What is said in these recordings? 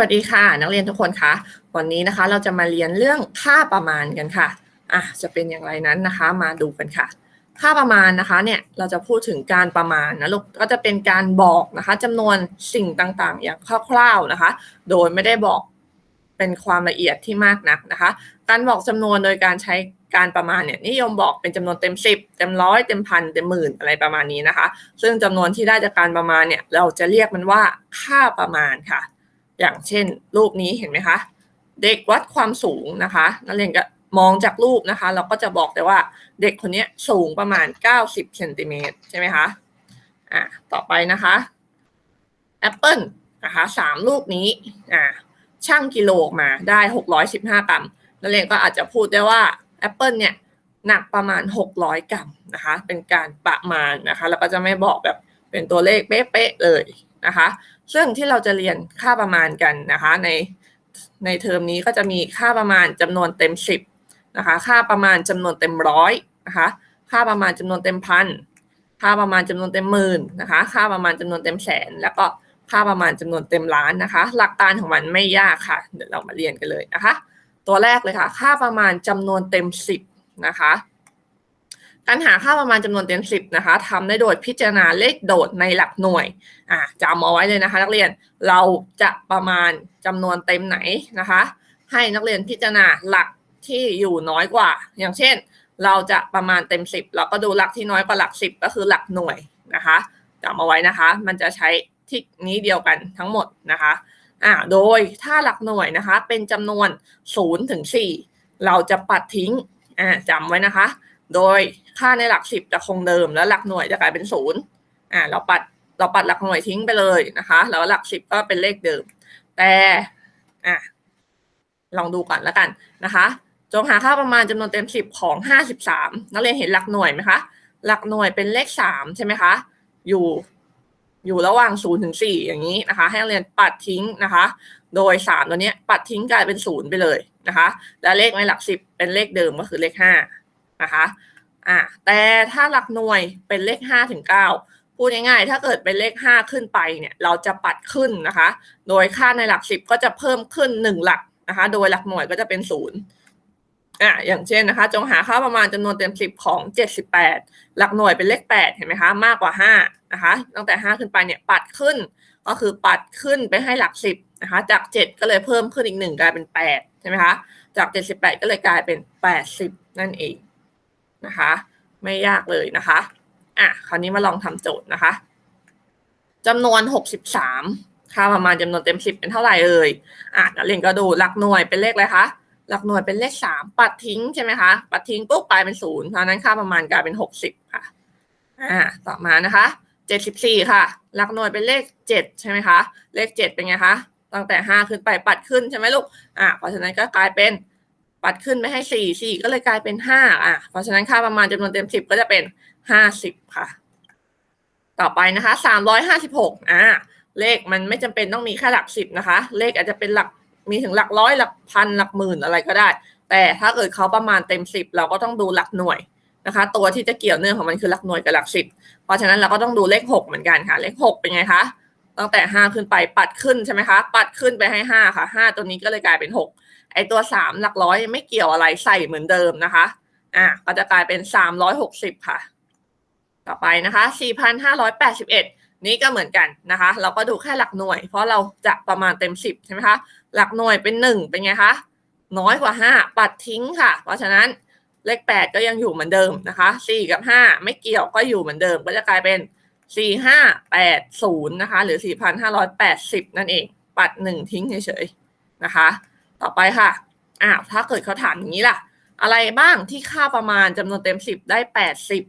วัสดีค่ะ นักเรียนทุกคนคะวันนี้นะคะเราจะมาเรียนเรื่องค่าประมาณกันค่ะอะจะเป็นอย่างไรนั้นนะคะมาดูกันค่ะ ค่าประมาณนะคะเนี่ยเราจะพูดถึงการประมาณนะลูกก็จะเป็นการบอกนะคะจำนวนสิ่งต่างๆ อย่างคร่าวๆนะคะ โดยไม่ได้บอกเป็นความละเอียดที่มากนักนะคะ การบอกจำนวนโดยการใช้การประมาณเนี่ยนิยมบอกเป็นจำนวนเต็มสิบเต็มร้อยเต็มพันเต็มหมื่นอะไรประมาณนี้นะคะ ซึ่งจำนวนที่ได้จากการประมาณเนี่ยเราจะเรียกมันว่าค่าประมาณค่ะ อย่างเช่น รูปนี้เห็นไหมคะ เด็กวัดความสูงนะคะนักเรียนก็มองจากรูปนะคะ เราก็จะบอกได้ว่าเด็กคนนี้สูงประมาณ 90เซนติเมตรใช่ไหมคะอ่าต่อไปนะคะแอปเปิลนะคะสามลูกนี้อ่าช่างกิโลออกมาได้ 615 กรัมนักเรียนก็อาจจะพูดได้ว่าแอปเปิลเนี่ยหนักประมาณ 600 กรัมนะคะ เป็นการประมาณนะคะ แล้วก็จะไม่บอกแบบเป็นตัวเลขเป๊ะๆเลยนะคะ ซึ่งที่เราจะเรียนค่าประมาณกันนะคะในในเทอมนี้ก็จะมีค่าประมาณจำนวนเต็มสิบนะคะค่าประมาณจำนวนเต็มร้อยนะคะค่าประมาณจำนวนเต็มพันค่าประมาณจำนวนเต็มหมื่นนะคะค่าประมาณจำนวนเต็มแสน แล้วก็ค่าประมาณจำนวนเต็มล้านนะคะ หลักการของมันไม่ยากค่ะเดี๋ยวเรามาเรียนกันเลยนะคะ ตัวแรกเลยค่ะ ค่าประมาณจำนวนเต็มสิบนะคะ การหาค่าประมาณจำนวนเต็มสิบนะคะทำได้โดยพิจารณาเลขโดดในหลักหน่วยอ่าจำเอาไว้เลยนะคะ นักเรียนเราจะประมาณจำนวนเต็มไหนนะคะ ให้นักเรียนพิจารณาหลักที่อยู่น้อยกว่า อย่างเช่น เราจะประมาณเต็มสิบเราก็ดูหลักที่น้อยกว่าหลักสิบก็คือหลักหน่วยนะคะจำเอาไว้นะคะ มันจะใช้ทิศนี้เดียวกันทั้งหมดนะคะอ่าโดยถ้าหลักหน่วยนะคะ เป็นจำนวน0ถึง4เราจะปัดทิ้งอ่าจำไว้นะคะ โดยค่าในหลักสิบจะคงเดิม แล้วหลักหน่วยจะกลายเป็นศูนย์อ่าเราปัดเราปัดหลักหน่วยทิ้งไปเลยนะคะแล้วหลักสิบก็เป็นเลขเดิม แต่อะลองดูก่อนแล้วกันนะคะจงหาค่าประมาณจำนวนเต็มสิบของห้าสิบสามนักเรียนเห็นหลักหน่วยไหมคะ หลักหน่วยเป็นเลขสามใช่ไหมคะ อยู่อยู่ระหว่างศูนย์ถึงสี่อย่างนี้นะคะ ให้นักเรียนปัดทิ้งนะคะ โดยสามตัวนี้ปัดทิ้งกลายเป็นศูนย์ไปเลยนะคะ และเลขในหลักสิบเป็นเลขเดิมก็คือเลขห้า นะคะอ่าแต่ถ้าหลักหน่วยเป็นเลขห้าถึงเก้าพูดง่ายๆ ถ้าเกิดเป็นเลขห้าขึ้นไปเนี่ยเราจะปัดขึ้นนะคะ โดยค่าในหลักสิบก็จะเพิ่มขึ้นหนึ่งหลักนะคะ โดยหลักหน่วยก็จะเป็นศูนย์อ่าอย่างเช่นนะคะ จงหาค่าประมาณจำนวนเต็มสิบของเจ็ดสิบแปดหลักหน่วยเป็นเลขแปดเห็นไหมคะ มากกว่าห้านะคะ ตั้งแต่ห้าขึ้นไปเนี่ยปัดขึ้น ก็คือปัดขึ้นไปให้หลักสิบนะคะ จากเจ็ดก็เลยเพิ่มขึ้นอีกหนึ่งกลายเป็นแปดใช่ไหมคะ จากเจ็ดสิบแปดก็เลยกลายเป็นแปดสิบนั่นเอง นะคะ ไม่ยากเลยนะคะอะคราวนี้มาลองทำโจทย์นะคะจำนวนหกสิบสามค่าประมาณจำนวนเต็มสิบเป็นเท่าไหร่เอ่ยอะนักเรียนก็ดูหลักหน่วยเป็นเลขอะไรคะหลักหน่วยเป็นเลขสามปัดทิ้งใช่ไหมคะปัดทิ้งปุ๊บกลายเป็นศูนย์เพราะนั้นค่าประมาณกลายเป็นหกสิบค่ะอ่าต่อมานะคะเจ็ดสิบสี่ค่ะ หลักหน่วยเป็นเลขเจ็ดใช่ไหมคะเลขเจ็ดเป็นไงคะตั้งแต่ห้าขึ้นไปปัดขึ้นใช่ไหมลูกอ่าเพราะฉะนั้นก็กลายเป็น ปัดขึ้นไปให้สี่สี่ก็เลยกลายเป็นห้าอะ เพราะฉะนั้นค่าประมาณจำนวนเต็มสิบก็จะเป็นห้าสิบค่ะ ต่อไปนะคะสามร้อยห้าสิบหกอ่าเลขมันไม่จำเป็นต้องมีแค่หลักสิบนะคะ เลขอาจจะเป็นหลักมีถึงหลักร้อยหลักพันหลักหมื่นอะไรก็ได้ แต่ถ้าเกิดเขาประมาณเต็มสิบเราก็ต้องดูหลักหน่วยนะคะ ตัวที่จะเกี่ยวเนื่องของมันคือหลักหน่วยกับหลักสิบเพราะฉะนั้นเราก็ต้องดูเลขหกเหมือนกันค่ะ เลขหกเป็นไงคะตั้งแต่ห้าขึ้นไปปัดขึ้นใช่ไหมคะ ปัดขึ้นไปให้ห้าค่ะห้าตัวนี้ก็เลยกลายเป็นหก ไอตัวสามหลักร้อยไม่เกี่ยวอะไรใส่เหมือนเดิมนะคะ อะก็จะกลายเป็นสามร้อยหกสิบค่ะ ต่อไปนะคะสี่พันห้าร้อยแปดสิบเอ็ดนี้ก็เหมือนกันนะคะ เราก็ดูแค่หลักหน่วย เพราะเราจะประมาณเต็มสิบใช่ไหมคะ หลักหน่วยเป็นหนึ่งเป็นไงคะน้อยกว่าห้าปัดทิ้งค่ะ เพราะฉะนั้นเลขแปดก็ยังอยู่เหมือนเดิมนะคะสี่กับห้าไม่เกี่ยวก็อยู่เหมือนเดิม ก็จะกลายเป็นสี่ห้าแปดศูนย์นะคะ หรือสี่พันห้าร้อยแปดสิบนั่นเอง ปัดหนึ่งทิ้งเฉยๆนะคะ ต่อไปค่ะอ้าวถ้าเกิดเขาถามอย่างนี้ล่ะ อะไรบ้างที่ค่าประมาณจำนวนเต็มสิบได้แปดสิบ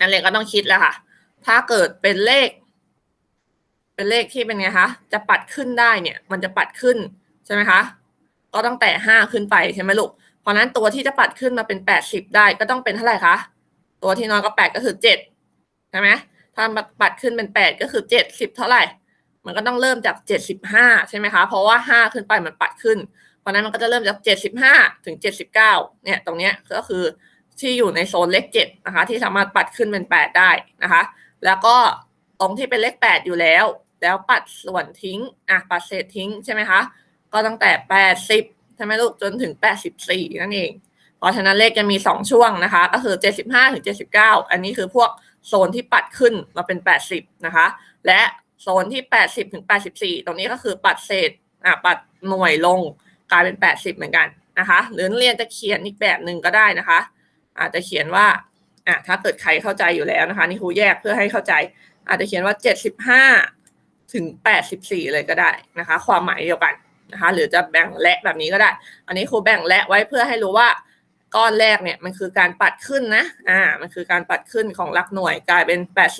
นั่นเลยก็ต้องคิดแล้วค่ะ ถ้าเกิดเป็นเลข เป็นเลขที่เป็นไงคะ จะปัดขึ้นได้เนี่ย มันจะปัดขึ้นใช่ไหมคะ ก็ตั้งแต่ห้าขึ้นไปใช่ไหมลูก เพราะนั้นตัวที่จะปัดขึ้นมาเป็นแปดสิบได้ก็ต้องเป็นเท่าไหร่คะ ตัวที่น้อยกว่าแปดก็คือเจ็ดใช่ไหมถ้าปัดขึ้นเป็นแปดก็คือเจ็ดสิบเท่าไหร่ มันก็ต้องเริ่มจากเจ็ดสิบห้าใช่ไหมคะ เพราะว่าห้าขึ้นไปมันปัดขึ้น เพราะนั้นมันก็จะเริ่มจากเจ็ดสิบห้าถึงเจ็ดสิบเก้าเนี่ย ตรงเนี้ยก็คือที่อยู่ในโซนเลขเจ็ดนะคะ ที่สามารถปัดขึ้นเป็นแปดได้นะคะ แล้วก็ตรงที่เป็นเลขแปดอยู่แล้ว แล้วปัดส่วนทิ้ง อะ ปัดเศษทิ้งใช่ไหมคะ ก็ตั้งแต่แปดสิบใช่ไหมลูก จนถึงแปดสิบสี่นั่นเอง เพราะฉะนั้นเลขจะมีสองช่วงนะคะ ก็คือเจ็ดสิบห้าถึงเจ็ดสิบเก้าอันนี้คือพวกโซนที่ปัดขึ้นมาเป็นแปดสิบนะคะ และ โซนที่แปดสิบถึงแปดสิบสี่ตรงนี้ก็คือปัดเศษอะปัดหน่วยลงกลายเป็นแปดสิบเหมือนกันนะคะหรือนักเรียนจะเขียนอีกแบบหนึ่งก็ได้นะคะ อาจจะเขียนว่าอะถ้าเกิดใครเข้าใจอยู่แล้วนะคะ นี่ครูแยกเพื่อให้เข้าใจ อาจจะเขียนว่าเจ็ดสิบห้าถึงแปดสิบสี่เลยก็ได้นะคะ ความหมายเดียวกันนะคะหรือจะแบ่งและแบบนี้ก็ได้ อันนี้ครูแบ่งและไว้เพื่อให้รู้ว่าก้อนแรกเนี่ยมันคือการปัดขึ้นนะ อ่า มันคือการปัดขึ้นของหลักหน่วยกลายเป็นแปด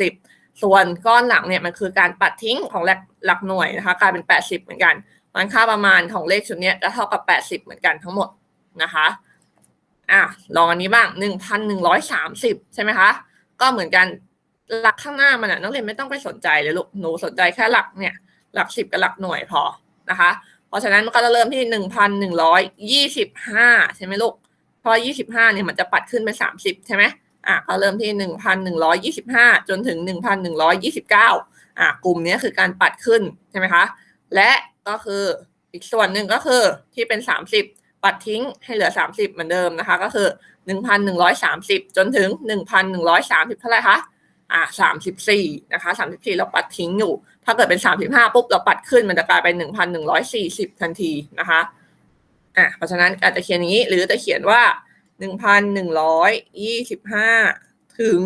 ส่วนก้อนหลังเนี่ยมันคือการปัดทิ้งของหลักหลักหน่วยนะคะกลายเป็นแปดสิบเหมือนกันมันค่าประมาณของเลขชุดนี้จะเท่ากับแปดสิบเหมือนกันทั้งหมดนะคะอะลองอันนี้บ้างหนึ่งพันหนึ่งร้อยสามสิบใช่ไหมคะก็เหมือนกันหลักข้างหน้ามันอะนักเรียนไม่ต้องไปสนใจเลยลูกหนูสนใจแค่หลักเนี่ยหลักสิบกับหลักหน่วยพอนะคะ เพราะฉะนั้นมันก็จะเริ่มที่หนึ่งพันหนึ่งร้อยยี่สิบห้าใช่ไหมลูกเพราะยี่สิบห้าเนี่ยมันจะปัดขึ้นเป็นสามสิบใช่ไหม อะก็เริ่มที่หนึ่งพันหนึ่งร้อยยี่สิบห้าจนถึงหนึ่งพันหนึ่งร้อยยี่สิบเก้าอะกลุ่มนี้คือการปัดขึ้นใช่ไหมคะ และก็คืออีกส่วนหนึ่งก็คือที่เป็นสามสิบปัดทิ้งให้เหลือสามสิบเหมือนเดิมนะคะ ก็คือหนึ่งพันหนึ่งร้อยสามสิบจนถึงหนึ่งพันหนึ่งร้อยสามสิบเท่าไหร่คะอ่าสามสิบสี่นะคะสามสิบสี่เราปัดทิ้งอยู่ ถ้าเกิดเป็นสามสิบห้าปุ๊บเราปัดขึ้นมันจะกลายเป็นหนึ่งพันหนึ่งร้อยสี่สิบทันทีนะคะอ่าเพราะฉะนั้นอาจจะเขียนอย่างนี้หรือจะเขียนว่า หนึ่งพันหนึ่งร้อยยี่สิบห้าถึง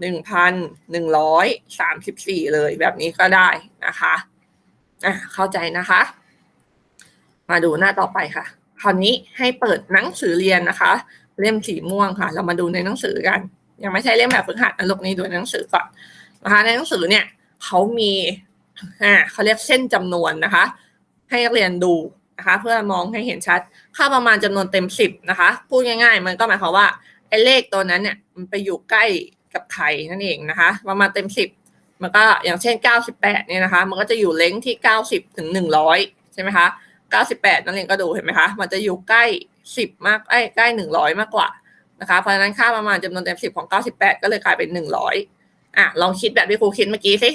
หนึ่งพันหนึ่งร้อยสามสิบสี่เลยแบบนี้ก็ได้นะคะอ่าเข้าใจนะคะ มาดูหน้าต่อไปค่ะ คราวนี้ให้เปิดหนังสือเรียนนะคะ เล่มสีม่วงค่ะ เรามาดูในหนังสือกัน ยังไม่ใช่เล่มแบบฝึกหัดนะลูกนี้ดูในหนังสือก่อนนะคะในหนังสือเนี่ยเขามีอ่าเขาเรียกเส้นจำนวนนะคะ ให้นักเรียนดู นะคะ เพื่อมองให้เห็นชัด ค่าประมาณจำนวนเต็มสิบนะคะ พูดง่าย ๆ มันก็หมายความว่าไอ้เลขตัวนั้นเนี่ยมันไปอยู่ใกล้กับไข่นั่นเองนะคะ ประมาณเต็มสิบมันก็อย่างเช่น 98 เนี่ยนะคะ มันก็จะอยู่เล้งที่ 90 ถึง 100 ใช่ไหมคะ 98 นั่นเองก็ดูเห็นไหมคะ มันจะอยู่ใกล้ 10 มากใกล้ใกล้ 100 มากกว่านะคะ เพราะฉะนั้นค่าประมาณจำนวนเต็ม 10 ของ 98 ก็เลยกลายเป็น 100 อะ ลองคิดแบบที่ครูคิดเมื่อกี้สิ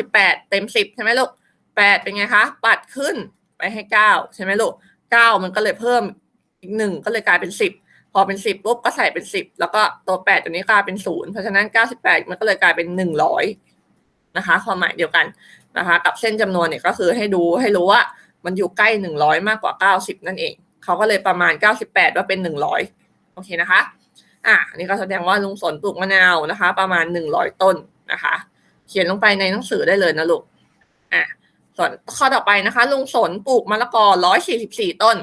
98 เต็ม 10 ใช่ไหมลูก 8 เป็นไงคะ ปัดขึ้น ไปให้9ใช่ไหมลูก9มันก็เลยเพิ่มอีกหนึ่งก็เลยกลายเป็น10พอเป็น10ปุ๊บก็ใส่เป็น10แล้วก็ตัว8ตัวนี้กลายเป็น0เพราะฉะนั้น98มันก็เลยกลายเป็น100นะคะ ความหมายเดียวกันนะคะ กับเส้นจำนวนเนี่ยก็คือให้ดูให้รู้ว่ามันอยู่ใกล้หนึ่งร้อยมากกว่าเก้าสิบนั่นเองเขาก็เลยประมาณเก้าสิบแปดว่าเป็นหนึ่งร้อยโอเคนะคะอะนนี้ก็แสดงว่าลุงสนปลูกมะนาวนะคะ ประมาณหนึ่งร้อยต้นนะคะ เขียนลงไปในหนังสือได้เลยนะลูกอะ ส่วนข้อต่อไปนะคะ ลุงสนปลูกมะละกอร้อยสี่สิบสี่ต้น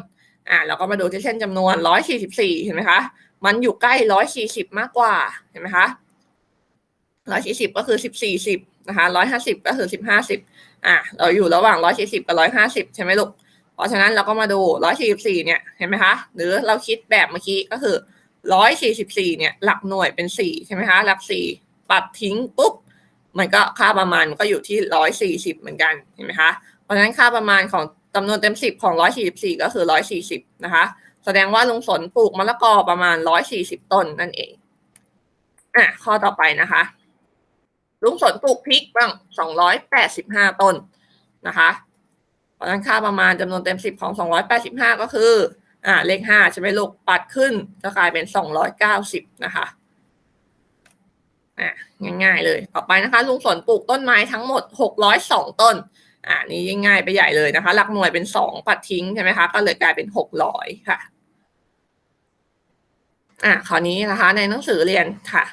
อะเราก็มาดูที่เส้นจำนวนร้อยสี่สิบสี่เห็นไหมคะ มันอยู่ใกล้ร้อยสี่สิบมากกว่า เห็นไหมคะร้อยสี่สิบก็คือสิบสี่สิบนะคะร้อยห้าสิบก็คือสิบห้าสิบอะเราอยู่ระหว่างร้อยสี่สิบกับร้อยห้าสิบใช่ไหมลูก เพราะฉะนั้นเราก็มาดูร้อยสี่สิบสี่เนี่ย เห็นไหมคะ หรือเราคิดแบบเมื่อกี้ก็คือร้อยสี่สิบสี่เนี่ย หลักหน่วยเป็นสี่ใช่ไหมคะ หลักสี่ปัดทิ้งปุ๊บ มันก็ค่าประมาณมันก็อยู่ที่ร้อยสี่สิบเหมือนกันเห็นไหมคะเพราะฉะนั้นค่าประมาณของจำนวนเต็มสิบของร้อยสี่สิบสี่ก็คือร้อยสี่สิบนะคะ แสดงว่าลุงสนปลูกมะละกอประมาณร้อยสี่สิบต้นนั่นเองอะข้อต่อไปนะคะ ลุงสนปลูกพริกบ้างสองร้อยแปดสิบห้าต้นนะคะเพราะนั้นค่าประมาณจำนวนเต็มสิบของสองร้อยแปดสิบห้าก็คืออ่าเลขห้าใช่ไหมลูกปัดขึ้นก็กลายเป็นสองร้อยเก้าสิบนะคะ อ่าง่ายๆเลยต่อไปนะคะ ลุงสนปลูกต้นไม้ทั้งหมดหกร้อยสองต้นอ่านี่ยิ่งง่ายไปใหญ่เลยนะคะ หลักหน่วยเป็นสองปัดทิ้งใช่ไหมคะ ก็เลยกลายเป็นหกร้อยค่ะอ่าคราวนี้นะคะ ในหนังสือเรียนค่ะ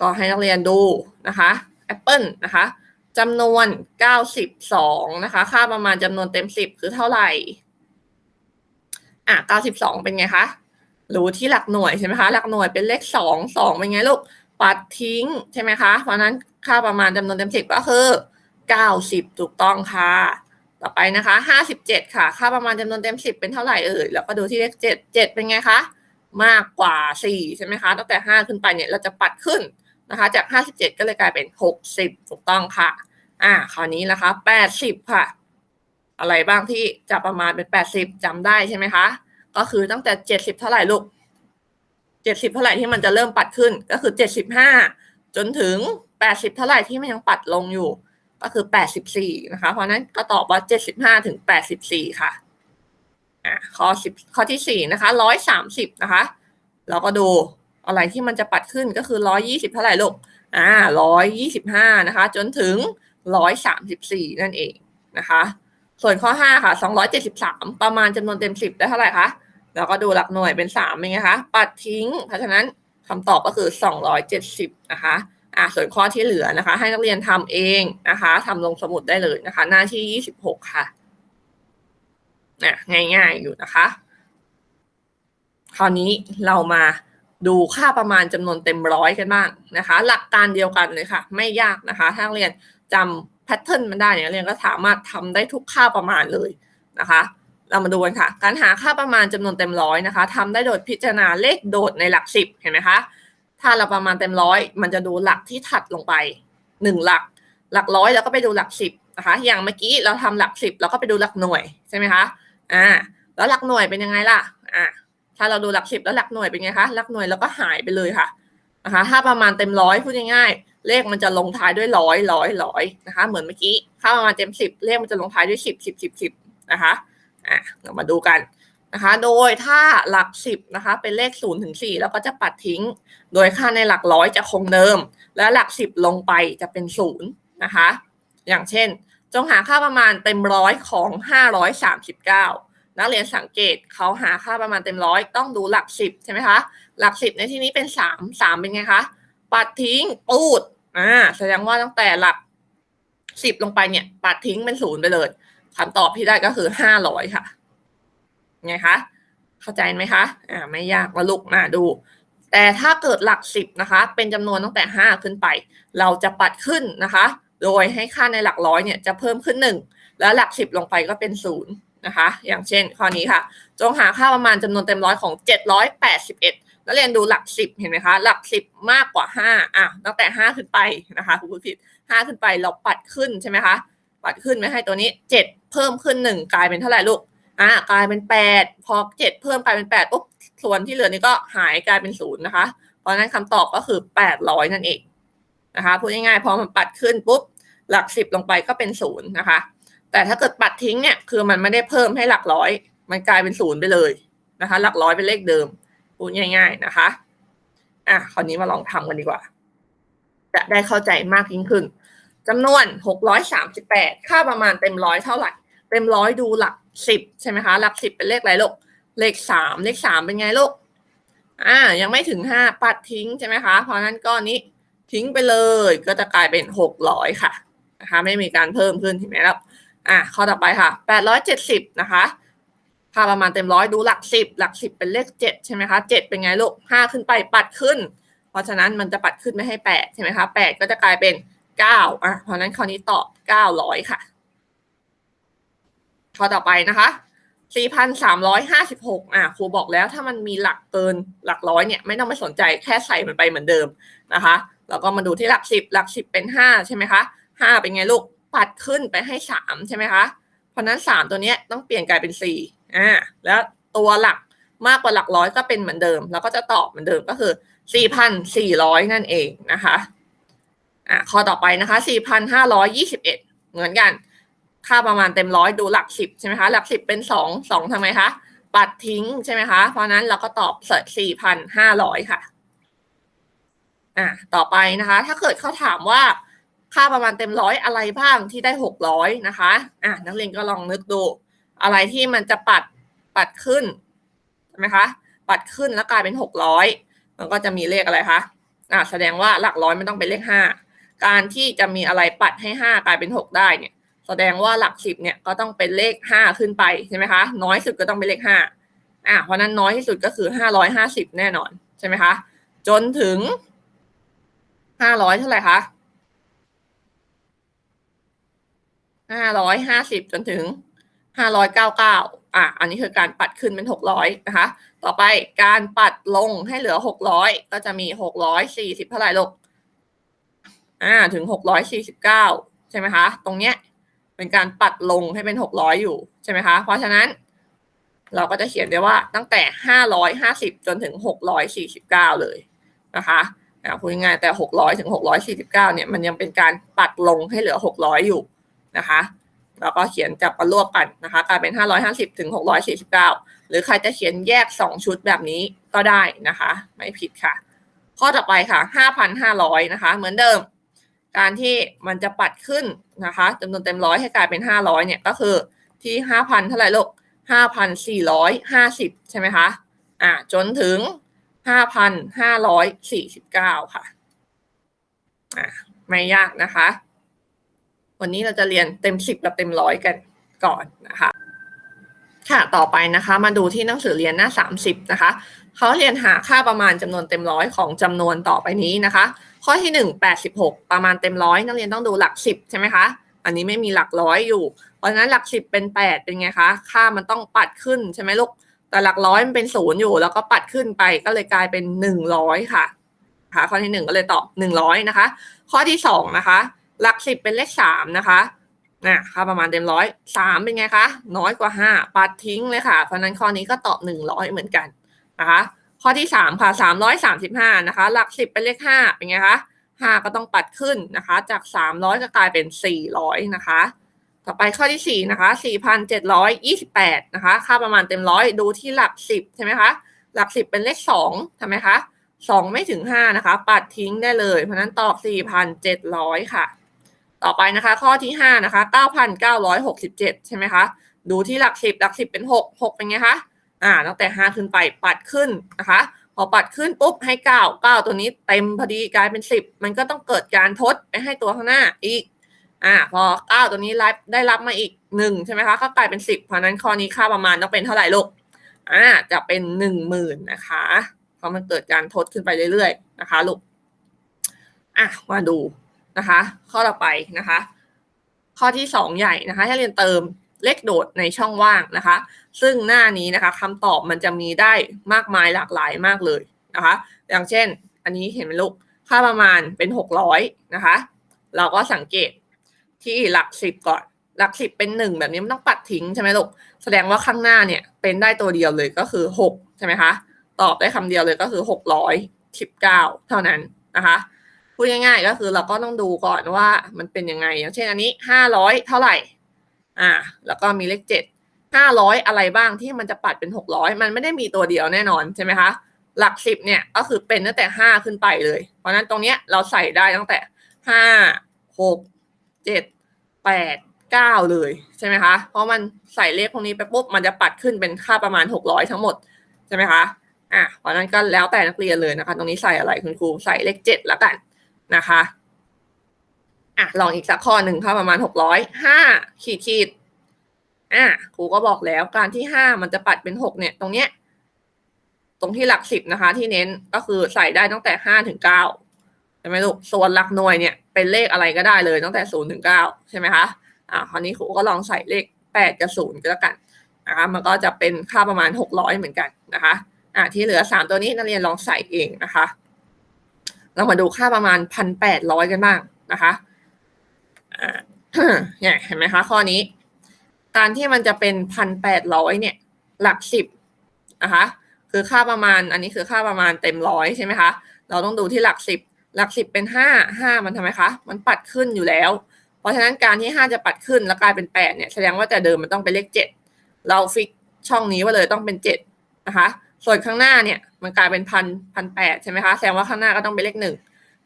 ก็ให้นักเรียนดูนะคะแอปเปิลนะคะจำนวน 92 นะคะ ค่าประมาณจำนวนเต็ม 10 คือเท่าไหร่ อะ 92 เป็นไงคะ รู้ที่หลักหน่วยใช่ไหมคะ หลักหน่วยเป็นเลข 2 2 เป็นไงลูก ปัดทิ้งใช่ไหมคะ เพราะนั้นค่าประมาณจำนวนเต็ม10ก็คือ 90 ถูกต้องค่ะ ต่อไปนะคะ 57 ค่ะ ค่าประมาณจำนวนเต็ม 10 เป็นเท่าไหร่เอ่ย แล้วก็ดูที่เลข 7 7 เป็นไงคะ มากกว่า 4 ใช่ไหมคะ ตั้งแต่ 5 ขึ้นไปเนี่ยเราจะปัดขึ้นนะคะ จาก 57 ก็เลยกลายเป็น 60 ถูกต้องค่ะ อ่า คราวนี้นะคะ 80 ค่ะ อะไรบ้างที่จะประมาณเป็น 80จำได้ใช่ไหมคะ ก็คือตั้งแต่ 70 เท่าไหร่ลูก เจ็ดสิบเท่าไหร่ที่มันจะเริ่มปัดขึ้น ก็คือเจ็ดสิบห้าจนถึงแปดสิบเท่าไหร่ที่มันยังปัดลงอยู่ ก็คือแปดสิบสี่นะคะ เพราะนั้นก็ตอบว่าเจ็ดสิบห้าถึงแปดสิบสี่ค่ะอ่าข้อสิบข้อที่สี่นะคะร้อยสามสิบนะคะ เราก็ดูอะไรที่มันจะปัดขึ้นก็คือร้อยยี่สิบเท่าไหร่ลูกอ่าร้อยยี่สิบห้านะคะ จนถึงร้อยสามสิบสี่นั่นเองนะคะ ส่วนข้อห้าค่ะสองร้อยเจ็ดสิบสามประมาณจำนวนเต็มสิบได้เท่าไหร่คะ เราก็ดูหลักหน่วยเป็น3เป็นไงคะ ปัดทิ้ง เพราะฉะนั้นคำตอบก็คือ 270 นะคะอ่าส่วนข้อที่เหลือนะคะ ให้นักเรียนทำเองนะคะทำลงสมุดได้เลยนะคะ หน้าที่ 26 ค่ะอะง่ายๆอยู่นะคะ คราวนี้เรามาดูค่าประมาณจำนวนเต็มร้อยกันบ้างนะคะ หลักการเดียวกันเลยค่ะ ไม่ยากนะคะถ้านักเรียนจำแพทเทิร์นมันได้เนี่ยนักเรียนก็สามารถทำได้ทุกค่าประมาณเลยนะคะ เรามาดูกันค่ะ การหาค่าประมาณจำนวนเต็มร้อยนะคะทำได้โดยพิจารณาเลขโดดในหลักสิบเห็นไหมคะ ถ้าเราประมาณเต็มร้อยมันจะดูหลักที่ถัดลงไปหนึ่งหลัก หลักร้อยแล้วก็ไปดูหลักสิบนะคะ อย่างเมื่อกี้เราทำหลักสิบเราก็ไปดูหลักหน่วยใช่ไหมคะอ่าแล้วหลักหน่วยเป็นยังไงล่ะอ่าถ้าเราดูหลักสิบแล้วหลักหน่วยเป็นไงคะหลักหน่วยเราก็หายไปเลยค่ะนะคะถ้าประมาณเต็มร้อยพูดง่ายๆเลขมันจะลงท้ายด้วยร้อยร้อยร้อยนะคะ เหมือนเมื่อกี้ถ้าประมาณเต็มสิบเลขมันจะลงท้ายด้วยสิบสิบสิบสิบนะคะ อะเรามาดูกันนะคะ โดยถ้าหลักสิบนะคะ เป็นเลขศูนย์ถึงสี่เราก็จะปัดทิ้ง โดยค่าในหลักร้อยจะคงเดิม และหลักสิบลงไปจะเป็นศูนย์นะคะ อย่างเช่น จงหาค่าประมาณเต็มร้อยของห้าร้อยสามสิบเก้านักเรียนสังเกตเขาหาค่าประมาณเต็มร้อยต้องดูหลักสิบใช่ไหมคะ หลักสิบในที่นี้เป็นสามสามเป็นไงคะ ปัดทิ้งปูดอ่าแสดงว่าตั้งแต่หลักสิบลงไปเนี่ย ปัดทิ้งเป็นศูนย์ไปเลย คำตอบที่ได้ก็คือห้าร้อยค่ะ ไงคะ เข้าใจไหมคะ อ่า ไม่ยากมาลุกมาดู แต่ถ้าเกิดหลักสิบนะคะ เป็นจำนวนตั้งแต่ห้าขึ้นไป เราจะปัดขึ้นนะคะ โดยให้ค่าในหลักร้อยเนี่ยจะเพิ่มขึ้นหนึ่งแล้วหลักสิบลงไปก็เป็นศูนย์นะคะ อย่างเช่นข้อนี้ค่ะ จงหาค่าประมาณจำนวนเต็มร้อยของเจ็ดร้อยแปดสิบเอ็ดนักเรียนดูหลักสิบเห็นไหมคะ หลักสิบมากกว่าห้าอะตั้งแต่ห้าขึ้นไปนะคะคุณผู้ผิดห้าขึ้นไปเราปัดขึ้นใช่ไหมคะ ปัดขึ้นไม่ให้ตัวนี้เจ็ดเพิ่มขึ้นหนึ่งกลายเป็นเท่าไหร่ลูกอ่ากลายเป็นแปดพอเจ็ดเพิ่มกลายเป็นแปดปุ๊บส่วนที่เหลือนี้ก็หายกลายเป็นศูนย์นะคะ เพราะนั้นคำตอบก็คือแปดร้อยนั่นเองนะคะพูดง่ายๆพอมันปัดขึ้นปุ๊บหลักสิบลงไปก็เป็นศูนย์นะคะ แต่ถ้าเกิดปัดทิ้งเนี่ยคือมันไม่ได้เพิ่มให้หลักร้อย มันกลายเป็นศูนย์ไปเลยนะคะ หลักร้อยเป็นเลขเดิมพูดง่าย ๆนะคะอะคราวนี้มาลองทำกันดีกว่า จะได้เข้าใจมากยิ่งขึ้น จำนวนหกร้อยสามสิบแปดค่าประมาณเต็มร้อยเท่าไหร่ เต็มร้อยดูหลักสิบใช่ไหมคะ หลักสิบเป็นเลขอะไรลูก เลขสามเลขสามเป็นไงลูก อ่า ยังไม่ถึงห้าปัดทิ้งใช่ไหมคะ เพราะนั้นก้อนนี้ทิ้งไปเลย ก็จะกลายเป็นหกร้อยค่ะ นะคะ ไม่มีการเพิ่มขึ้นเห็นไหมครับอ่าข้อต่อไปค่ะแปดร้อยเจ็ดสิบนะคะ ค่าประมาณเต็มร้อยดูหลักสิบหลักสิบเป็นเลขเจ็ดใช่ไหมคะเจ็ดเป็นไงลูกห้าขึ้นไปปัดขึ้น เพราะฉะนั้นมันจะปัดขึ้นไม่ให้แปดใช่ไหมคะแปดก็จะกลายเป็น เก้าอะเพราะนั้นข้อนี้ตอบเก้าร้อยค่ะข้อต่อไปนะคะ4,356อะครูบอกแล้วถ้ามันมีหลักเกินหลักร้อยเนี่ยไม่ต้องไปสนใจแค่ใส่มันไปเหมือนเดิมนะคะแล้วก็มาดูที่หลักสิบหลักสิบเป็นห้าใช่ไหมคะห้าเป็นไงลูกปัดขึ้นไปให้สามใช่ไหมคะเพราะนั้นสามตัวเนี้ยต้องเปลี่ยนกลายเป็นสี่อ่าแล้วตัวหลักมากกว่าหลักร้อยก็เป็นเหมือนเดิม แล้วก็จะตอบเหมือนเดิมก็คือสี่พันสี่ร้อยนั่นเองนะคะ อ่าข้อต่อไปนะคะสี่พันห้าร้อยยี่สิบเอ็ดเหมือนกัน ค่าประมาณเต็มร้อยดูหลักสิบใช่ไหมคะ หลักสิบเป็นสองสองทำไมคะ ปัดทิ้งใช่ไหมคะ เพราะนั้นเราก็ตอบสี่พันห้าร้อยค่ะ อ่าต่อไปนะคะ ถ้าเกิดเขาถามว่าค่าประมาณเต็มร้อยอะไรบ้างที่ได้หกร้อยนะคะ อ่านักเรียนก็ลองนึกดู อะไรที่มันจะปัดปัดขึ้นใช่ไหมคะปัดขึ้นแล้วกลายเป็นหกร้อยมันก็จะมีเลขอะไรคะอ่าแสดงว่าหลักร้อยไม่ต้องเป็นเลขห้า การที่จะมีอะไรปัดให้ห้ากลายเป็นหกได้เนี่ยแสดงว่าหลักสิบเนี่ยก็ต้องเป็นเลขห้าขึ้นไปใช่ไหมคะน้อยสุดก็ต้องเป็นเลขห้าอ่าเพราะนั้นน้อยที่สุดก็คือห้าร้อยห้าสิบแน่นอนใช่ไหมคะจนถึงห้าร้อยเท่าไหร่คะห้าร้อยห้าสิบจนถึงห้าร้อยเก้าเก้าอะ อันนี้คือการปัดขึ้นเป็นหกร้อยนะคะ ต่อไปการปัดลงให้เหลือหกร้อยก็จะมีหกร้อยสี่สิบเท่าไหร่ลูก อ่าถึงหกร้อยสี่สิบเก้าใช่ไหมคะ ตรงเนี้ยเป็นการปัดลงให้เป็นหกร้อยอยู่ใช่ไหมคะ เพราะฉะนั้น เราก็จะเขียนได้ว่าตั้งแต่ห้าร้อยห้าสิบจนถึงหกร้อยสี่สิบเก้าเลยนะคะอ่าพูดง่ายแต่หกร้อยถึงหกร้อยสี่สิบเก้าเนี่ย มันยังเป็นการปัดลงให้เหลือหกร้อยอยู่นะคะ แล้วก็เขียนจับประรวบกันนะคะ กลายเป็นห้าร้อยห้าสิบถึงหกร้อยสี่สิบเก้าหรือใครจะเขียนแยกสองชุดแบบนี้ก็ได้นะคะ ไม่ผิดค่ะ ข้อต่อไปค่ะห้าพันห้าร้อยนะคะ เหมือนเดิม การที่มันจะปัดขึ้นนะคะจำนวนเต็มร้อยให้กลายเป็นห้าร้อยเนี่ยก็คือที่ห้าพันเท่าไหร่ลูกห้าพันสี่ร้อยห้าสิบใช่ไหมคะอ่าจนถึงห้าพันห้าร้อยสี่สิบเก้าค่ะอ่าไม่ยากนะคะ วันนี้เราจะเรียนเต็มสิบกับเต็มร้อยกันก่อนนะคะ ค่ะต่อไปนะคะ มาดูที่หนังสือเรียนหน้าสามสิบนะคะเขาเรียนหาค่าประมาณจำนวนเต็มร้อยของจำนวนต่อไปนี้นะคะ ข้อที่หนึ่งแปดสิบหกประมาณเต็มร้อยนักเรียนต้องดูหลักสิบใช่ไหมคะ อันนี้ไม่มีหลักร้อยอยู่ เพราะฉะนั้นหลักสิบเป็นแปดเป็นไงคะ ค่ามันต้องปัดขึ้นใช่ไหมลูก แต่หลักร้อยมันเป็นศูนย์อยู่ แล้วก็ปัดขึ้นไปก็เลยกลายเป็นหนึ่งร้อยค่ะค่ะข้อที่หนึ่งก็เลยตอบหนึ่งร้อยนะคะ ข้อที่สองนะคะ หลักสิบเป็นเลขสามนะคะนะค่าประมาณเต็มร้อยสามเป็นไงคะ น้อยกว่าห้าปัดทิ้งเลยค่ะ เพราะฉะนั้นข้อนี้ก็ตอบหนึ่งร้อยเหมือนกันนะคะ ข้อที่สามค่ะสามร้อยสามสิบห้านะคะ หลักสิบเป็นเลขห้าเป็นไงคะห้าก็ต้องปัดขึ้นนะคะ จากสามร้อยก็กลายเป็นสี่ร้อยนะคะ ต่อไปข้อที่สี่นะคะสี่พันเจ็ดร้อยยี่สิบแปดนะคะ ค่าประมาณเต็มร้อยดูที่หลักสิบใช่ไหมคะ หลักสิบเป็นเลขสองทำไมคะสองไม่ถึงห้านะคะ ปัดทิ้งได้เลย เพราะฉะนั้นตอบสี่พันเจ็ดร้อยค่ะ ต่อไปนะคะ ข้อที่ห้านะคะเก้าพันเก้าร้อยหกสิบเจ็ดใช่ไหมคะ ดูที่หลักสิบหลักสิบเป็นหกหกเป็นไงคะ อ่าตั้งแต่ห้าขึ้นไปปัดขึ้นนะคะ พอปัดขึ้นปุ๊บให้เก้าเก้าตัวนี้เต็มพอดีกลายเป็นสิบมันก็ต้องเกิดการทดไปให้ตัวข้างหน้าอีกอ่าพอเก้าตัวนี้รับได้รับมาอีกหนึ่งใช่ไหมคะก็กลายเป็นสิบเพราะนั้นข้อนี้ค่าประมาณต้องเป็นเท่าไหร่ลูกอ่าจะเป็นหนึ่งหมื่นนะคะเพราะมันเกิดการทดขึ้นไปเรื่อยๆนะคะลูกอะมาดูนะคะ ข้อต่อไปนะคะ ข้อที่สองใหญ่นะคะ ให้เรียนเติม เลขโดดในช่องว่างนะคะ ซึ่งหน้านี้นะคะคำตอบมันจะมีได้มากมายหลากหลายมากเลยนะคะ อย่างเช่น อันนี้เห็นไหมลูก ค่าประมาณเป็นหกร้อยนะคะ เราก็สังเกตที่หลักสิบก่อน หลักสิบเป็นหนึ่งแบบนี้มันต้องปัดทิ้งใช่ไหมลูก แสดงว่าข้างหน้าเนี่ยเป็นได้ตัวเดียวเลยก็คือหกใช่ไหมคะ ตอบได้คำเดียวเลยก็คือหกร้อยสิบเก้าเท่านั้นนะคะพูดง่ายๆก็คือเราก็ต้องดูก่อนว่ามันเป็นยังไง อย่างเช่นอันนี้ห้าร้อยเท่าไหร่ อ่า แล้วก็มีเลขเจ็ดห้าร้อยอะไรบ้างที่มันจะปัดเป็นหกร้อยมันไม่ได้มีตัวเดียวแน่นอนใช่ไหมคะหลักสิบเนี่ยก็คือเป็นตั้งแต่ห้าขึ้นไปเลย เพราะนั้นตรงเนี้ยเราใส่ได้ตั้งแต่ห้าหกเจ็ดแปดเก้าเลยใช่ไหมคะเพราะมันใส่เลขพวกนี้ไปปุ๊บมันจะปัดขึ้นเป็นค่าประมาณหกร้อยทั้งหมดใช่ไหมคะอะเพราะฉะนั้นก็แล้วแต่นักเรียนเลยนะคะ ตรงนี้ใส่อะไรคุณครูใส่เลขเจ็ดแล้วกันนะคะ อะลองอีกสักข้อหนึ่งค่ะประมาณหกร้อยห้าขีดขีดอะครูก็บอกแล้วการที่ห้ามันจะปัดเป็นหกเนี่ย ตรงเนี้ย ตรงที่หลักสิบนะคะ ที่เน้นก็คือใส่ได้ตั้งแต่ห้าถึงเก้าใช่ไหมลูกส่วนหลักหน่วยเนี่ย เป็นเลขอะไรก็ได้เลยตั้งแต่ศูนย์ถึงเก้าใช่ไหมคะอ่าคราวนี้ครูก็ลองใส่เลขแปดกับศูนย์ก็แล้วกันนะคะมันก็จะเป็นค่าประมาณหกร้อยเหมือนกันนะคะอ่าที่เหลือสามตัวนี้นักเรียนลองใส่เองนะคะ เรามาดูค่าประมาณพันแปดร้อยกันบ้างนะคะ เนี่ยเห็นไหมคะข้อนี้ การที่มันจะเป็นพันแปดร้อยเนี่ย หลักสิบนะคะคือค่าประมาณ อันนี้คือค่าประมาณเต็มร้อยใช่ไหมคะเราต้องดูที่หลักสิบหลักสิบเป็นห้าห้ามันทำไมคะ มันปัดขึ้นอยู่แล้ว เพราะฉะนั้นการที่ห้าจะปัดขึ้นแล้วกลายเป็นแปดเนี่ยแสดงว่าแต่เดิมมันต้องเป็นเลขเจ็ดเราฟิกช่องนี้ว่าเลยต้องเป็นเจ็ดนะคะ ส่วนข้างหน้าเนี่ยมันกลายเป็นพันพันแปดใช่ไหมคะแสดงว่าข้างหน้าก็ต้องเป็นเลขหนึ่ง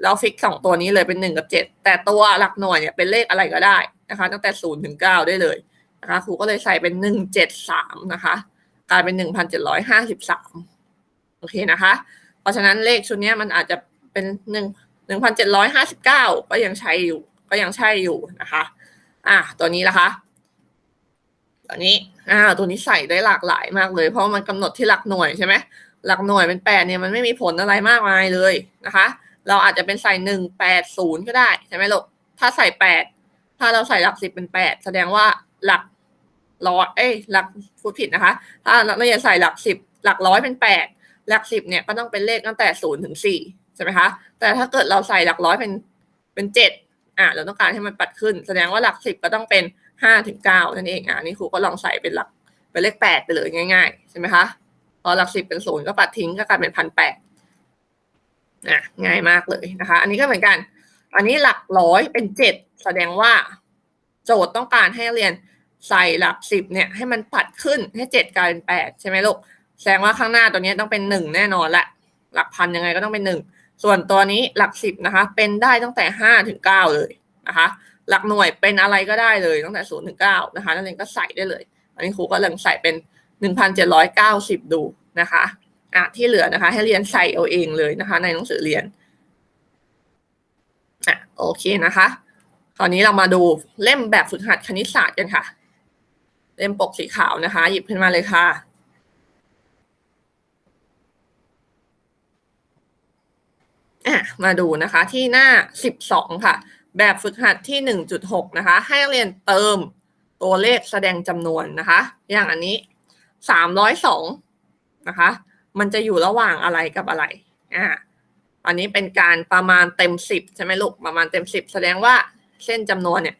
เราฟิกสองตัวนี้เลยเป็นหนึ่งกับเจ็ดแต่ตัวหลักหน่วยเนี่ยเป็นเลขอะไรก็ได้นะคะตั้งแต่ศูนย์ถึงเก้าได้เลยนะคะครูก็เลยใส่เป็นหนึ่งเจ็ดสามนะคะกลายเป็นหนึ่งพันเจ็ดร้อยห้าสิบสามโอเคนะคะ เพราะฉะนั้นเลขชุดนี้มันอาจจะเป็นหนึ่งหนึ่งพันเจ็ดร้อยห้าสิบเก้าก็ยังใช้อยู่ ก็ยังใช่อยู่นะคะ อะตัวนี้นะคะตัวนี้อ่าตัวนี้ใส่ได้หลากหลายมากเลย เพราะมันกำหนดที่หลักหน่วยใช่ไหมหลักหน่วยเป็นแปดเนี่ยมันไม่มีผลอะไรมากมายเลยนะคะ เราอาจจะเป็นใส่หนึ่งแปดศูนย์ก็ได้ใช่ไหมลูกถ้าใส่แปดถ้าเราใส่หลักสิบเป็นแปดแสดงว่าหลักร้อยเอ้ยหลักพูดผิดนะคะ ถ้าเราจะใส่หลักสิบหลักร้อยเป็นแปดหลักสิบเนี่ยก็ต้องเป็นเลขตั้งแต่ศูนย์ถึงสี่ใช่ไหมคะแต่ถ้าเกิดเราใส่หลักร้อยเป็นเป็นเจ็ดอ่าเราต้องการให้มันปัดขึ้น แสดงว่าหลักสิบก็ต้องเป็นห้าถึงเก้านั่นเองอ่านี่ครูก็ลองใส่เป็นหลักเป็นเลขแปดไปเลยง่ายๆใช่ไหมคะพอหลักสิบเป็นศูนย์ก็ปัดทิ้งก็กลายเป็นพันแปด อะง่ายมากเลยนะคะ อันนี้ก็เหมือนกัน อันนี้หลักร้อยเป็นเจ็ดแสดงว่า โจทย์ต้องการให้เรียนใส่หลักสิบเนี่ยให้มันปัดขึ้นให้เจ็ดกลายเป็นแปดใช่ไหมลูกแสดงว่าข้างหน้าตัวนี้ต้องเป็นหนึ่งแน่นอนแหละหลักพันยังไงก็ต้องเป็นหนึ่งส่วนตัวนี้หลักสิบนะคะ เป็นได้ตั้งแต่ห้าถึงเก้าเลยนะคะ หลักหน่วยเป็นอะไรก็ได้เลยตั้งแต่ศูนย์ถึงเก้านะคะนักเรียนก็ใส่ได้เลย อันนี้ครูก็เริ่มใส่เป็นหนึ่งพันเจ็ดร้อยเก้าสิบดูนะคะ อะที่เหลือนะคะ ให้เรียนใส่เอาเองเลยนะคะ ในหนังสือเรียนอะโอเคนะคะคราวนี้เรามาดูเล่มแบบฝึกหัดคณิตศาสตร์กันค่ะ เล่มปกสีขาวนะคะ หยิบขึ้นมาเลยค่ะอะมาดูนะคะที่หน้า 12 ค่ะ แบบฝึกหัดที่ 1.6 นะคะ ให้นักเรียนเติมตัวเลขแสดงจำนวนนะคะ อย่างอันนี้ 302 นะคะ มันจะอยู่ระหว่างอะไรกับอะไร อ่า อันนี้เป็นการประมาณเต็ม10ใช่ไหมลูก ประมาณเต็ม10แสดงว่าเส้นจำนวนเนี่ย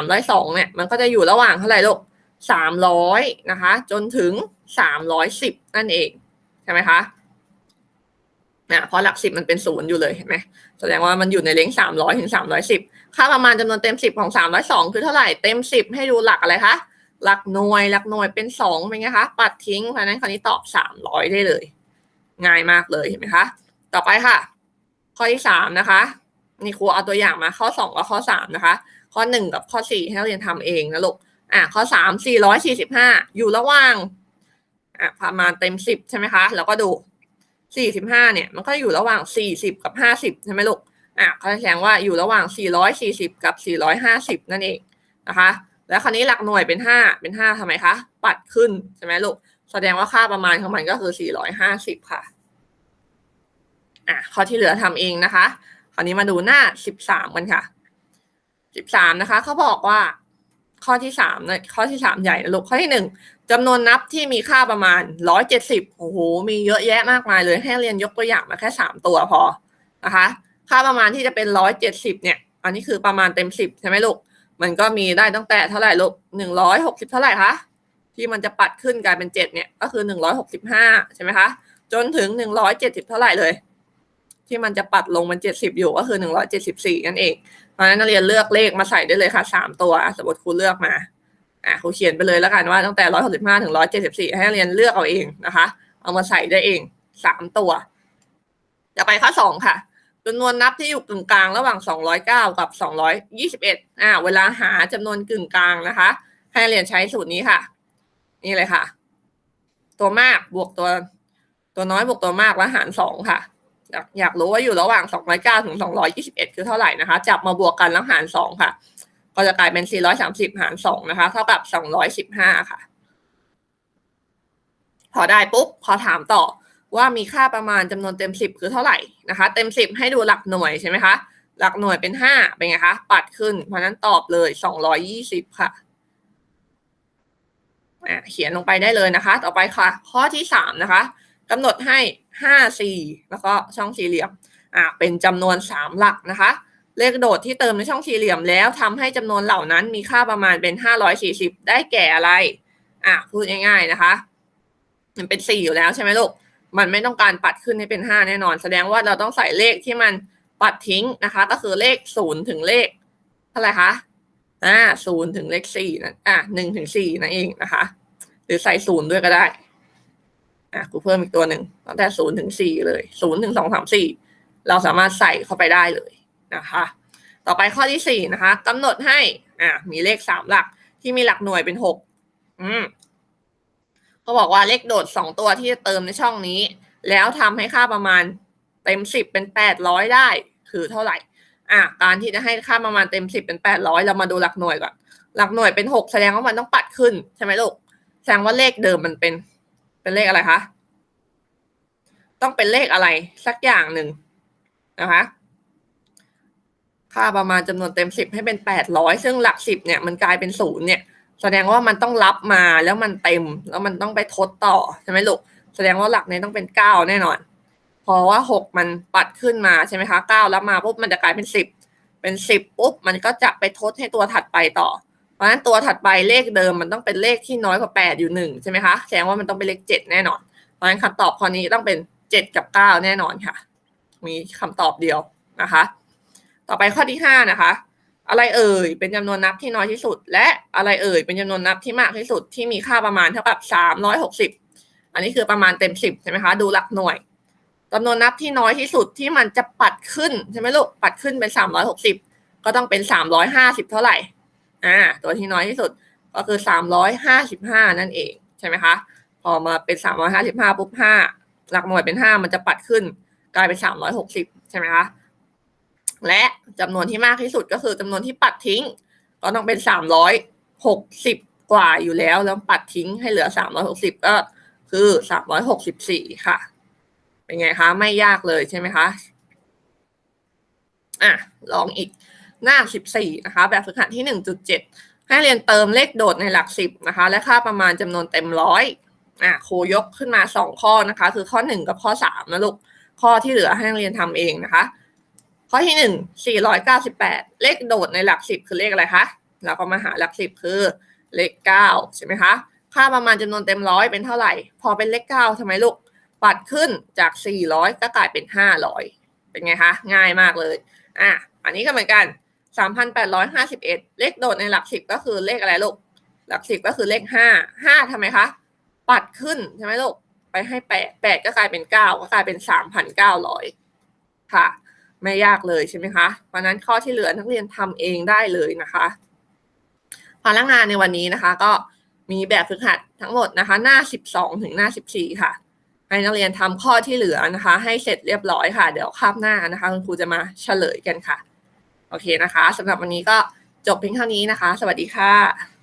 302เนี่ย มันก็จะอยู่ระหว่างเท่าไหร่ลูก300นะคะ จนถึง310นั่นเอง ใช่ไหมคะนะเพราะหลักสิบมันเป็นศูนย์อยู่เลยเห็นไหมแสดงว่ามันอยู่ในเลนส์สามร้อยถึงสามร้อยสิบค่าประมาณจำนวนเต็มสิบของสามร้อยสองคือเท่าไหร่เต็มสิบให้ดูหลักอะไรคะหลักหน่วยหลักหน่วยเป็นสองเป็นไงคะ ปัดทิ้งเพราะฉะนั้นคราวนี้ตอบสามร้อยได้เลย ง่ายมากเลยเห็นไหมคะ ต่อไปค่ะ ข้อที่สามนะคะ นี่ครูเอาตัวอย่างมาข้อสองกับข้อสามนะคะ ข้อหนึ่งกับข้อสี่ให้นักเรียนทำเองนะลูกอะข้อสามสี่ร้อยสี่สิบห้าอยู่ระหว่างอะประมาณเต็มสิบใช่ไหมคะ แล้วก็ดูสี่สิบห้าเนี่ย มันก็อยู่ระหว่างสี่สิบกับห้าสิบใช่ไหมลูกอะเขาจะแสดงว่าอยู่ระหว่างสี่ร้อยสี่สิบกับสี่ร้อยห้าสิบนั่นเองนะคะ แล้วคราวนี้หลักหน่วยเป็นห้าเป็นห้าทำไมคะ ปัดขึ้นใช่ไหมลูก แสดงว่าค่าประมาณของมันก็คือสี่ร้อยห้าสิบค่ะ อะ ข้อที่เหลือทำเองนะคะ คราวนี้มาดูหน้าสิบสามกันค่ะสิบสามนะคะ เขาบอกว่า ข้อที่สามเนี่ยข้อที่สามใหญ่นะลูก ข้อที่หนึ่งจำนวนนับที่มีค่าประมาณร้อยเจ็ดสิบโอ้โห มีเยอะแยะมากมายเลย ให้เรียนยกตัวอย่างมาแค่สามตัวพอ นะคะ ค่าประมาณที่จะเป็นร้อยเนี่ย อันนี้คือประมาณเต็มสิบใช่ไหมลูก มันก็มีได้ตั้งแต่เท่าไหร่ลูกหนึ่งร้อยหกสิบเท่าไหร่คะ ที่มันจะปัดขึ้นกลายเป็นเจ็ดเนี่ยก็คือหนึ่งร้อยหกสิบห้าใช่ไหมคะจนถึงหนึ่งร้อยเจ็ดสิบเท่าไหร่เลย ที่มันจะปัดลงมันเจ็ดสิบอยู่ก็คือหนึ่งร้อยเจ็ดสิบสี่นั่นเองเพราะฉะนั้นนักเรียนเลือกเลขมาใส่ได้เลยค่ะสามตัวสมมติครูเลือกมาอะครูเขียนไปเลยแล้วกันว่าตั้งแต่ร้อยหกสิบห้าถึงร้อยเจ็ดสิบสี่ให้นักเรียนเลือกเอาเองนะคะ เอามาใส่ได้เองสามตัวจะไปข้อสองค่ะจำนวนนับที่อยู่กึ่งกลางระหว่างสองร้อยเก้ากับสองร้อยยี่สิบเอ็ดอ่า เวลาหาจำนวนกึ่งกลางนะคะ ให้เรียนใช้สูตรนี้ค่ะ นี่เลยค่ะ ตัวมากบวกตัว ตัวน้อยบวกตัวมากแล้วหารสองค่ะ อยากอยากรู้ว่าอยู่ระหว่างสองร้อยเก้าถึงสองร้อยยี่สิบเอ็ดคือเท่าไหร่นะคะ จับมาบวกกันแล้วหารสองค่ะ ก็จะกลายเป็น430หาร2นะคะ เท่ากับ215ค่ะ พอได้ปุ๊บพอถามต่อว่ามีค่าประมาณจำนวนเต็ม10คือเท่าไหร่นะคะ เต็ม10ให้ดูหลักหน่วยใช่ไหมคะหลักหน่วยเป็น5เป็นไงคะ ปัดขึ้น เพราะนั้นตอบเลย220ค่ะอะ เขียนลงไปได้เลยนะคะ ต่อไปค่ะ ข้อที่3นะคะกำหนดให้5 4แล้วก็ช่องสี่เหลี่ยมอะเป็นจำนวน3หลักนะคะ เลขโดดที่เติมในช่องสี่เหลี่ยมแล้วทำให้จำนวนเหล่านั้นมีค่าประมาณเป็น540ได้แก่อะไรอะพูดง่ายๆนะคะ มันเป็น4อยู่แล้วใช่ไหมลูกมันไม่ต้องการปัดขึ้นให้เป็น5แน่นอน แสดงว่าเราต้องใส่เลขที่มันปัดทิ้งนะคะ ก็คือเลข0ถึงเลขเท่าไหร่คะ อ่า0ถึงเลข4นั่นอะ1ถึง4นั่นเองนะคะ หรือใส่0ด้วยก็ได้ อะกูเพิ่มอีกตัวหนึ่งตั้งแต่0ถึง4เลย0ถึง2 3 4เราสามารถใส่เข้าไปได้เลยนะคะ ต่อไปข้อที่สี่นะคะกำหนดให้อ่ามีเลขสามหลักที่มีหลักหน่วยเป็นหกอืมเขาบอกว่าเลขโดดสองตัวที่จะเติมในช่องนี้ แล้วทำให้ค่าประมาณเต็มสิบเป็นแปดร้อยได้ คือเท่าไหร่ อะการที่จะให้ค่าประมาณเต็มสิบเป็นแปดร้อยเรามาดูหลักหน่วยก่อน หลักหน่วยเป็นหกแสดงว่ามันต้องปัดขึ้นใช่ไหมลูก แสดงว่าเลขเดิมมันเป็น เป็นเลขอะไรคะ ต้องเป็นเลขอะไรสักอย่างหนึ่งนะคะ ค่าประมาณจำนวนเต็มสิบให้เป็นแปดร้อยซึ่งหลักสิบเนี่ยมันกลายเป็นศูนย์เนี่ย แสดงว่ามันต้องรับมาแล้วมันเต็ม แล้วมันต้องไปทดต่อใช่ไหมลูก แสดงว่าหลักนี้ต้องเป็นเก้าแน่นอน พราะว่าหกมันปัดขึ้นมาใช่ไหมคะเก้ารับมาปุ๊บมันจะกลายเป็นสิบเป็นสิบปุ๊บมันก็จะไปทดให้ตัวถัดไปต่อ เพราะฉะนั้นตัวถัดไปเลขเดิมมันต้องเป็นเลขที่น้อยกว่าแปดอยู่หนึ่งใช่ไหมคะแสดงว่ามันต้องเป็นเลขเจ็ดแน่นอน เพราะฉะนั้นคำตอบข้อนี้ต้องเป็นเจ็ดกับเก้าแน่นอนค่ะ มีคำตอบเดียวนะคะ ต่อไปข้อที่ห้านะคะ อะไรเอ่ยเป็นจำนวนนับที่น้อยที่สุด และอะไรเอ่ยเป็นจำนวนนับที่มากที่สุดที่มีค่าประมาณเท่ากับสามร้อยหกสิบอันนี้คือประมาณเต็มสิบใช่ไหมคะดูหลักหน่วย จำนวนนับที่น้อยที่สุดที่มันจะปัดขึ้นใช่ไหมลูก ปัดขึ้นเป็นสามร้อยหกสิบก็ต้องเป็นสามร้อยห้าสิบเท่าไหร่ อ่า ตัวที่น้อยที่สุดก็คือสามร้อยห้าสิบห้านั่นเองใช่ไหมคะ พอมาเป็นสามร้อยห้าสิบห้าปุ๊บห้าหลักหน่วยเป็นห้ามันจะปัดขึ้น กลายเป็นสามร้อยหกสิบใช่ไหมคะ และจำนวนที่มากที่สุดก็คือจำนวนที่ปัดทิ้ง ก็ต้องเป็นสามร้อยหกสิบกว่าอยู่แล้วแล้วปัดทิ้งให้เหลือสามร้อยหกสิบก็คือสามร้อยหกสิบสี่ค่ะ เป็นไงคะ ไม่ยากเลยใช่ไหมคะอะลองอีกหน้าสิบสี่นะคะ แบบฝึกหัดที่หนึ่งจุดเจ็ดให้เรียนเติมเลขโดดในหลักสิบนะคะ และค่าประมาณจำนวนเต็มร้อยอะครูยกขึ้นมาสองข้อนะคะ คือข้อหนึ่งกับข้อสามนะลูก ข้อที่เหลือให้นักเรียนทำเองนะคะ ข้อที่หนึ่งสี่ร้อยเก้าสิบแปดเลขโดดในหลักสิบคือเลขอะไรคะ เราก็มาหาหลักสิบคือเลขเก้าใช่ไหมคะ ค่าประมาณจำนวนเต็มร้อยเป็นเท่าไหร่ พอเป็นเลขเก้าทำไมลูก ปัดขึ้นจากสี่ร้อยก็กลายเป็นห้าร้อยเป็นไงคะ ง่ายมากเลย อะ อันนี้ก็เหมือนกันสามพันแปดร้อยห้าสิบเลขโดดในหลักสิบก็คือเลขอะไรลูก หลักสิบก็คือเลขห้าห้าทำไมคะ ปัดขึ้นใช่ไหมลูก ไปให้แปดแปดก็กลายเป็นเก้าก็กลายเป็นสามพันเก้าร้อยค่ะ ไม่ยากเลยใช่ไหมคะ เพราะนั้นข้อที่เหลือนักเรียนทำเองได้เลยนะคะพนักงานในวันนี้นะคะ ก็มีแบบฝึกหัดทั้งหมดนะคะ หน้าสิบสองถึงหน้าสิบสี่ค่ะ ให้นักเรียนทำข้อที่เหลือนะคะ ให้เสร็จเรียบร้อยค่ะ เดี๋ยวคาบหน้านะคะคุณครูจะมาเฉลยกันค่ะ โอเคนะคะสำหรับวันนี้ก็จบเพียงเท่านี้นะคะ สวัสดีค่ะ